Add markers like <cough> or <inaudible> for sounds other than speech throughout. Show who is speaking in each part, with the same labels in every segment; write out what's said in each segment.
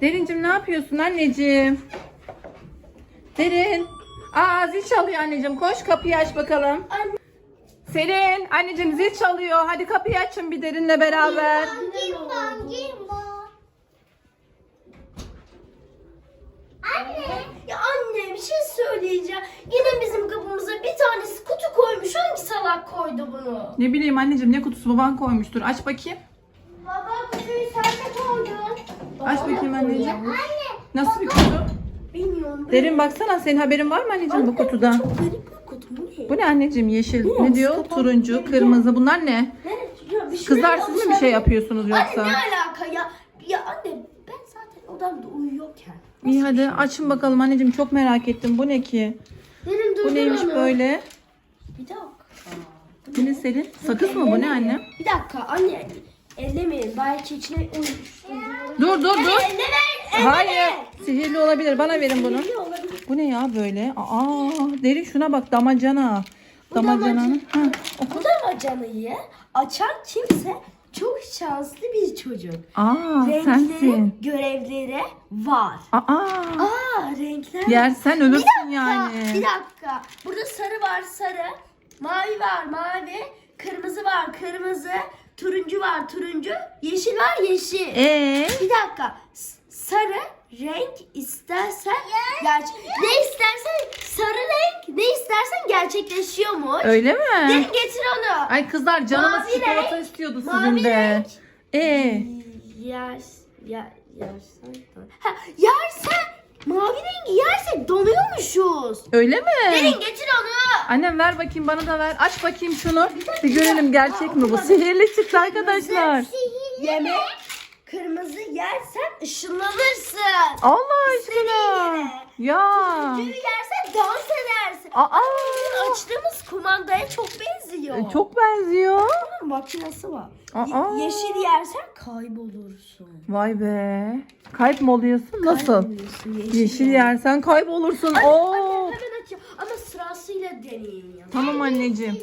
Speaker 1: Derincim ne yapıyorsun anneciğim? Derin. Aa zil çalıyor anneciğim. Koş kapıyı aç bakalım.
Speaker 2: Anne.
Speaker 1: Selin anneciğim zil çalıyor. Hadi kapıyı açın bir derinle beraber.
Speaker 2: Girmem, girmem. Anne. Ya anne bir şey söyleyeceğim. Yine bizim kapımıza bir tanesi kutu koymuş. Hangi salak koydu bunu?
Speaker 1: Ne bileyim anneciğim ne kutusu baban koymuştur. Aç bakayım.
Speaker 2: Baba kutuyu sen de koydun.
Speaker 1: Aç bakayım anneciğim.
Speaker 2: Anne.
Speaker 1: Nasıl bir kutu?
Speaker 2: Bilmiyorum.
Speaker 1: Derin baksana senin haberin var mı anneciğim bu kutudan?
Speaker 2: Çok garip bir kutu. Bu ne?
Speaker 1: Bu ne anneciğim yeşil? Ne diyor? Turuncu, kırmızı. Bunlar ne?
Speaker 2: Şey
Speaker 1: Kızlar siz mi bir şey yapıyorsunuz
Speaker 2: Anne
Speaker 1: yoksa?
Speaker 2: ne alaka ya? Ya anne ben zaten odamda uyuyorken.
Speaker 1: İyi hadi açın bakalım anneciğim çok merak ettim. Bu ne ki?
Speaker 2: Derin
Speaker 1: Bu neymiş böyle?
Speaker 2: Bir dakika.
Speaker 1: Bu ne Selin? Sakız mı bu ne anne?
Speaker 2: Bir dakika anne. Ellemeyin. Belki içine uymuş.
Speaker 1: Dur dur dur.
Speaker 2: Ellemeyin.
Speaker 1: Hayır. Sihirli olabilir. Bana verin bunu.
Speaker 2: Sihirli olabilir.
Speaker 1: Bu ne ya böyle? Aa, derin şuna bak damacana. Damacananın. Ha,
Speaker 2: Bu damacanayı açan kimse çok şanslı bir çocuk.
Speaker 1: Aa,
Speaker 2: Renkleri,
Speaker 1: sensin.
Speaker 2: görevleri var.
Speaker 1: Aa,
Speaker 2: Aa renkler.
Speaker 1: yersen
Speaker 2: Bir
Speaker 1: ölürsün
Speaker 2: dakika, Bir
Speaker 1: yani.
Speaker 2: dakika. Burada sarı var sarı. Mavi var mavi. Kırmızı var kırmızı. Turuncu var turuncu. Yeşil var yeşil.
Speaker 1: Ee,
Speaker 2: Bir dakika. Sarı renk istersen gerçek ne istersen sarı renk ne istersen gerçekleşiyormuş.
Speaker 1: öyle
Speaker 2: Gelin
Speaker 1: mi?
Speaker 2: getir onu.
Speaker 1: Ay kızlar canınız
Speaker 2: Mavi
Speaker 1: çikolata
Speaker 2: renk,
Speaker 1: istiyordu
Speaker 2: mavi
Speaker 1: sizin de.
Speaker 2: renk.
Speaker 1: Ee,
Speaker 2: Yer, yer, yersen, ha, yersen mavi rengi yersek donuyormuşuz.
Speaker 1: öyle mi?
Speaker 2: Gelin getir onu.
Speaker 1: Annem ver bakayım bana da ver. Aç bakayım şunu. Bir görelim gerçek mi bu? Sihirli çıktı arkadaşlar.
Speaker 2: Yemek kırmızı yersen ışınlanırsın.
Speaker 1: Allah aşkına. Ya.
Speaker 2: Turuncuyu yersen dans edersin.
Speaker 1: Aa.
Speaker 2: Açtığımız kumandaya çok benziyor.
Speaker 1: E, Çok benziyor.
Speaker 2: Bunun makinesi var.
Speaker 1: Aa.
Speaker 2: Ye- yeşil yersen kaybolursun.
Speaker 1: Vay be. Kayıp mı oluyorsun? Nasıl?
Speaker 2: Kayboluyorsun,
Speaker 1: Yeşil
Speaker 2: yer.
Speaker 1: yersen kaybolursun.
Speaker 2: Anne,
Speaker 1: Oo.
Speaker 2: anne. Ama ya.
Speaker 1: Tamam anneciğim.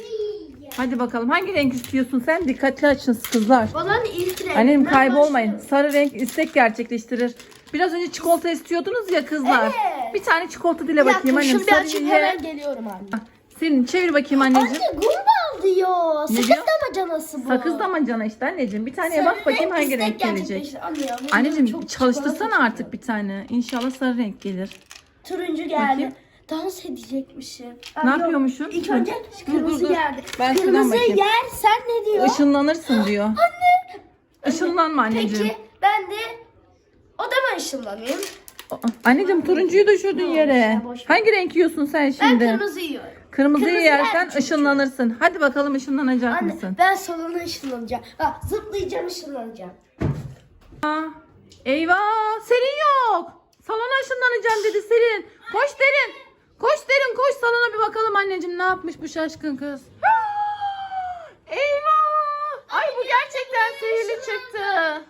Speaker 1: Hadi bakalım hangi renk istiyorsun sen? Dikkatli açın kızlar.
Speaker 2: Bana ilk renk.
Speaker 1: Annem
Speaker 2: Ben
Speaker 1: kaybolmayın.
Speaker 2: başlıyorum.
Speaker 1: Sarı renk istek gerçekleştirir. Biraz önce çikolata istiyordunuz ya kızlar.
Speaker 2: Evet.
Speaker 1: Bir tane çikolata dile bakayım annem.
Speaker 2: şunu bir
Speaker 1: ye.
Speaker 2: hemen geliyorum anne.
Speaker 1: Senin çevir bakayım anneciğim.
Speaker 2: Anne gumball diyor. Sakız
Speaker 1: diyor?
Speaker 2: damacanası bu.
Speaker 1: Sakız damacana işte anneciğim. Bir taneye
Speaker 2: Sarı
Speaker 1: bak bakayım hangi renk gelecek.
Speaker 2: Anne ya,
Speaker 1: Anneciğim çalıştırsana artık bir tane. İnşallah sarı renk gelir.
Speaker 2: Turuncu geldi.
Speaker 1: Bakayım.
Speaker 2: Dans edecekmişim.
Speaker 1: Ne
Speaker 2: yok.
Speaker 1: yapıyormuşum?
Speaker 2: İlk önce kırmızı
Speaker 1: dur, dur.
Speaker 2: geldi.
Speaker 1: Ben şuradan
Speaker 2: kırmızı
Speaker 1: bakayım.
Speaker 2: yer sen ne diyor?
Speaker 1: Işınlanırsın diyor. <gasps> Anne. Işınlanma anneciğim.
Speaker 2: Peki ben de odama ışınlanayım.
Speaker 1: Aa, Anneciğim turuncuyu düşürdün
Speaker 2: Ne
Speaker 1: yere.
Speaker 2: olmuş ya, boş ver.
Speaker 1: Hangi renk yiyorsun sen
Speaker 2: Ben
Speaker 1: şimdi?
Speaker 2: kırmızı yiyorum.
Speaker 1: Kırmızıyı
Speaker 2: Kırmızı
Speaker 1: yersen
Speaker 2: yer çünkü.
Speaker 1: ışınlanırsın. Hadi bakalım ışınlanacak
Speaker 2: Anne
Speaker 1: mısın?
Speaker 2: ben salona ışınlanacağım. Bak zıplayacağım ışınlanacağım.
Speaker 1: Aa, eyvah Selin yok. Salona ışınlanacağım dedi Selin. Koş derin. Koş derin koş salona bir bakalım anneciğim ne yapmış bu şaşkın kız. <gasps> Eyvah. Ay bu gerçekten sihirli çıktı.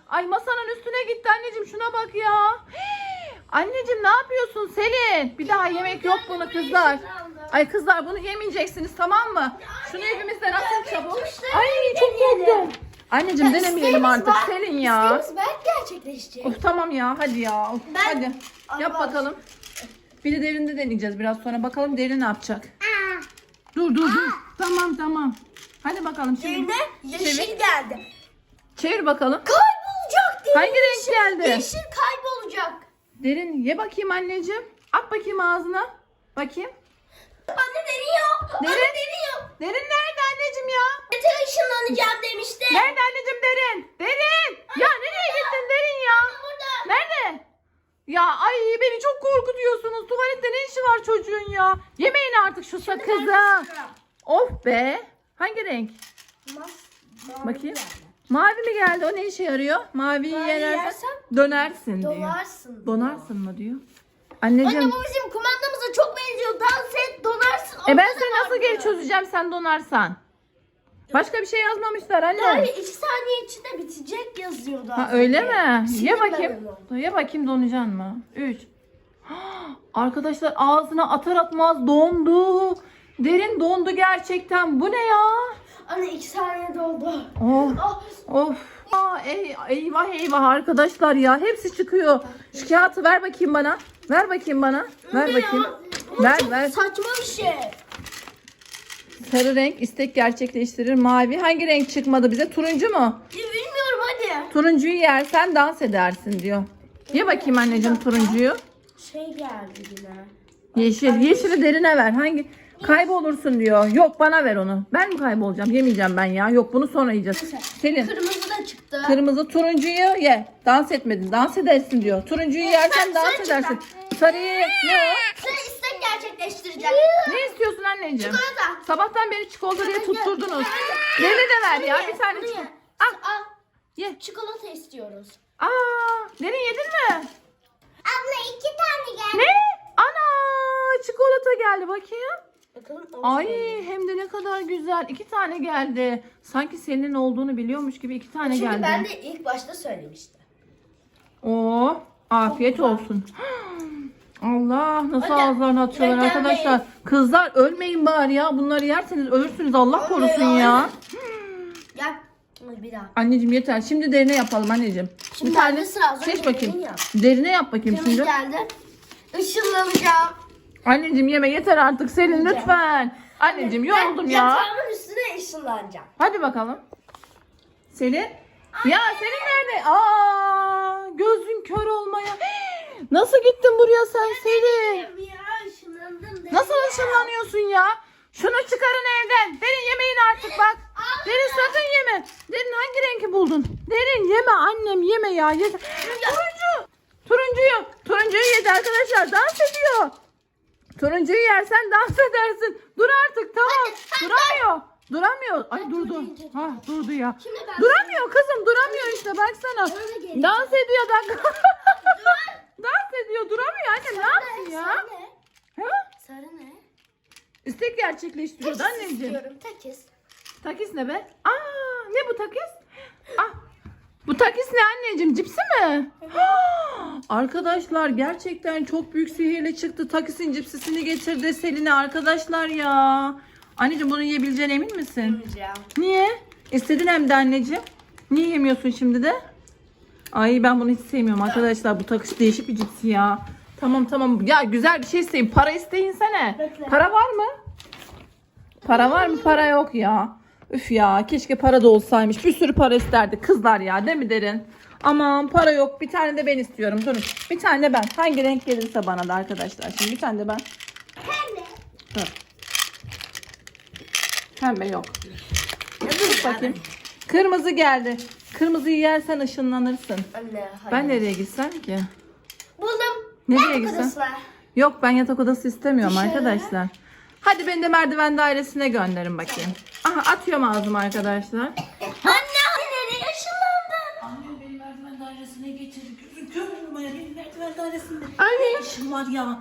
Speaker 1: Ay masanın üstüne gitti anneciğim şuna bak ya. <gasps> Anneciğim ne yapıyorsun Selin? Bir daha yemek yok bunu kızlar. Ay kızlar bunu yemeyeceksiniz tamam mı? Şunu evimizden atın çabuk. Ay çok korktum. Anneciğim denemeyelim artık. Selin ya.
Speaker 2: İsteğimiz belki gerçekleşecek.
Speaker 1: Of tamam ya hadi ya. Of,
Speaker 2: Ben-
Speaker 1: hadi yap
Speaker 2: bak.
Speaker 1: bakalım. Bir de derinde deneyeceğiz biraz sonra. Bakalım derin ne yapacak. Dur dur dur. Tamam tamam. Hadi bakalım şimdi.
Speaker 2: Yerine yeşil geldi.
Speaker 1: Çevir bakalım.
Speaker 2: Kaybolacak derin.
Speaker 1: Hangi renk geldi?
Speaker 2: Yeşil kaybolacak.
Speaker 1: Derin ye bakayım anneciğim. At bakayım ağzına. Bakayım.
Speaker 2: Anne deniyor. Anne
Speaker 1: Derin.
Speaker 2: deniyor.
Speaker 1: Derin nerede anneciğim ya?
Speaker 2: Ete ışınlanacağım demişti.
Speaker 1: Nerede anneciğim derin? Derin. Ya nereye gittin derin ya?
Speaker 2: Burada.
Speaker 1: Nerede? Ya ay beni çok korkutuyorsunuz. Tuvalette ne işi var çocuğun ya? Yemeyin artık şu sakızı. Of be. Hangi renk? Bakayım. Mavi mi geldi? O ne işe yarıyor? Maviyi
Speaker 2: Mavi
Speaker 1: yersen dönersin diyor.
Speaker 2: Donarsın.
Speaker 1: Donarsın mı diyor?
Speaker 2: Anne
Speaker 1: Anneciğim.
Speaker 2: bu bizim kumandamıza çok benziyor. Dans et donarsın.
Speaker 1: E ben seni nasıl geri çözeceğim sen donarsan? Başka bir şey yazmamışlar anne.
Speaker 2: Yani iki saniye içinde yazıyordu.
Speaker 1: Ha öyle mi?
Speaker 2: Sildim
Speaker 1: Ye bakayım. Ye bakayım donacaksın mı? 3. <gasps> Arkadaşlar ağzına atar atmaz dondu. Derin dondu gerçekten. Bu ne ya?
Speaker 2: Anne iki saniye doldu.
Speaker 1: Oh.
Speaker 2: Ah,
Speaker 1: Of. Aa, ey, eyvah eyvah arkadaşlar ya. Hepsi çıkıyor. Şu kağıtı ver bakayım bana. Ver bakayım bana. Ver
Speaker 2: ne
Speaker 1: bakayım.
Speaker 2: ya?
Speaker 1: Ver
Speaker 2: Çok
Speaker 1: ver.
Speaker 2: Saçma bir şey.
Speaker 1: Sarı renk istek gerçekleştirir. Mavi hangi renk çıkmadı bize? Turuncu mu?
Speaker 2: Hadi.
Speaker 1: Turuncuyu yersen dans edersin diyor. Ye bakayım anneciğim turuncuyu.
Speaker 2: Şey geldi yine.
Speaker 1: Yeşil. Yeşili derine ver. Hangi? Kaybolursun diyor. Yok bana ver onu. Ben mi kaybolacağım? Yemeyeceğim ben ya. Yok bunu sonra yiyeceğiz. Selin.
Speaker 2: Kırmızı da çıktı.
Speaker 1: Kırmızı turuncuyu ye. Dans etmedin. Dans edersin diyor. Turuncuyu yersen dans edersin. Sarıyı ne o?
Speaker 2: Sen istek gerçekleştireceğim.
Speaker 1: Ne istiyorsun anneciğim?
Speaker 2: Çikolata.
Speaker 1: Sabahtan beri çikolata diye tutturdunuz. Beni de ver ya bir tane.
Speaker 2: Ye.
Speaker 1: çikolata. Al. Ye.
Speaker 2: Çikolata istiyoruz.
Speaker 1: Aa, derin yedin mi?
Speaker 2: Abla iki tane geldi.
Speaker 1: Ne? Ana çikolata geldi bakayım.
Speaker 2: Bakalım.
Speaker 1: Ay hem de ne kadar güzel. İki tane geldi. Sanki senin olduğunu biliyormuş gibi iki tane
Speaker 2: Çünkü
Speaker 1: geldi.
Speaker 2: ben de ilk başta söylemiştim.
Speaker 1: Oo, afiyet
Speaker 2: güzel.
Speaker 1: olsun. <gasps> Allah nasıl
Speaker 2: Hadi.
Speaker 1: ağızlarına atıyorlar arkadaşlar. Kızlar ölmeyin bari ya. Bunları yerseniz ölürsünüz Allah korusun ya.
Speaker 2: Bir daha.
Speaker 1: Anneciğim yeter. Şimdi derine yapalım anneciğim.
Speaker 2: Şimdi
Speaker 1: bir tane
Speaker 2: sıra. Az
Speaker 1: seç bakayım.
Speaker 2: yap.
Speaker 1: Derine yap bakayım
Speaker 2: Kırmızı
Speaker 1: şimdi.
Speaker 2: geldi. Işınlanacağım.
Speaker 1: Anneciğim yeme yeter artık Selin
Speaker 2: Yiyeceğim.
Speaker 1: lütfen. Anneciğim yoruldum
Speaker 2: Ben
Speaker 1: ya.
Speaker 2: Yatağımın üstüne ışınlanacağım.
Speaker 1: Hadi bakalım. Selin. Ya Selin nerede? Aa, gözün kör olmaya. <gasps> Nasıl gittin buraya sen Selin?
Speaker 2: Ya.
Speaker 1: Nasıl ışınlanıyorsun ya? Şunu çıkarın evden. Derin yemeyin artık bak. Derin sakın yeme. Derin hangi renki buldun? Derin yeme annem yeme ya. Yeter. Turuncu. Turuncuyu. Turuncuyu yedi arkadaşlar. Dans ediyor. Turuncuyu yersen dans <laughs> edersin. Dur artık tamam. Duramıyor. Duramıyor. Ay durdu. Ha durdu ya. Duramıyor kızım duramıyor işte baksana. Dans ediyor bak. <laughs> Dans ediyor duramıyor anne ne yapsın ya?
Speaker 2: Sarı ne?
Speaker 1: İstek gerçekleştiriyordu anneciğim.
Speaker 2: istiyorum. Takis.
Speaker 1: Takis ne be? Aa, ne bu takis? Ah, bu takis ne anneciğim? Cipsi mi? <gasps> Arkadaşlar gerçekten çok büyük sihirle çıktı. Takisin cipsisini getirdi Selin'e arkadaşlar ya. Anneciğim bunu yiyebileceğine emin misin?
Speaker 2: Yiyeceğim.
Speaker 1: Niye? İstedin hem de anneciğim. Niye yemiyorsun şimdi de? Ay ben bunu hiç sevmiyorum arkadaşlar. Bu takış değişik bir cipsi ya. Tamam tamam. Ya güzel bir şey isteyin. Para isteyinsene.
Speaker 2: Bekle.
Speaker 1: Para var mı? Para var mı? Para yok ya. Üf ya keşke para da olsaymış. Bir sürü para isterdi kızlar ya değil mi Derin? Aman para yok. Bir tane de ben istiyorum. Durun. Bir tane de ben. Hangi renk gelirse bana da arkadaşlar. Şimdi bir tane de ben.
Speaker 2: Pembe.
Speaker 1: Dur. Pembe yok. Dur bakayım. Kırmızı geldi. Kırmızıyı yersen ışınlanırsın.
Speaker 2: Anne hayır.
Speaker 1: Ben nereye gitsem ki?
Speaker 2: Buldum.
Speaker 1: Nereye
Speaker 2: Yatak odası var.
Speaker 1: Yok ben yatak odası istemiyorum
Speaker 2: Dışarı.
Speaker 1: arkadaşlar. Hadi beni de merdiven dairesine gönderin bakayım. Aha atıyorum ağzıma arkadaşlar.
Speaker 2: Anne anne ışınlandım.
Speaker 3: Anne beni merdiven dairesine getirdi. Kör olmaya beni merdiven dairesinde.
Speaker 1: Ay
Speaker 3: Ne işim var ya?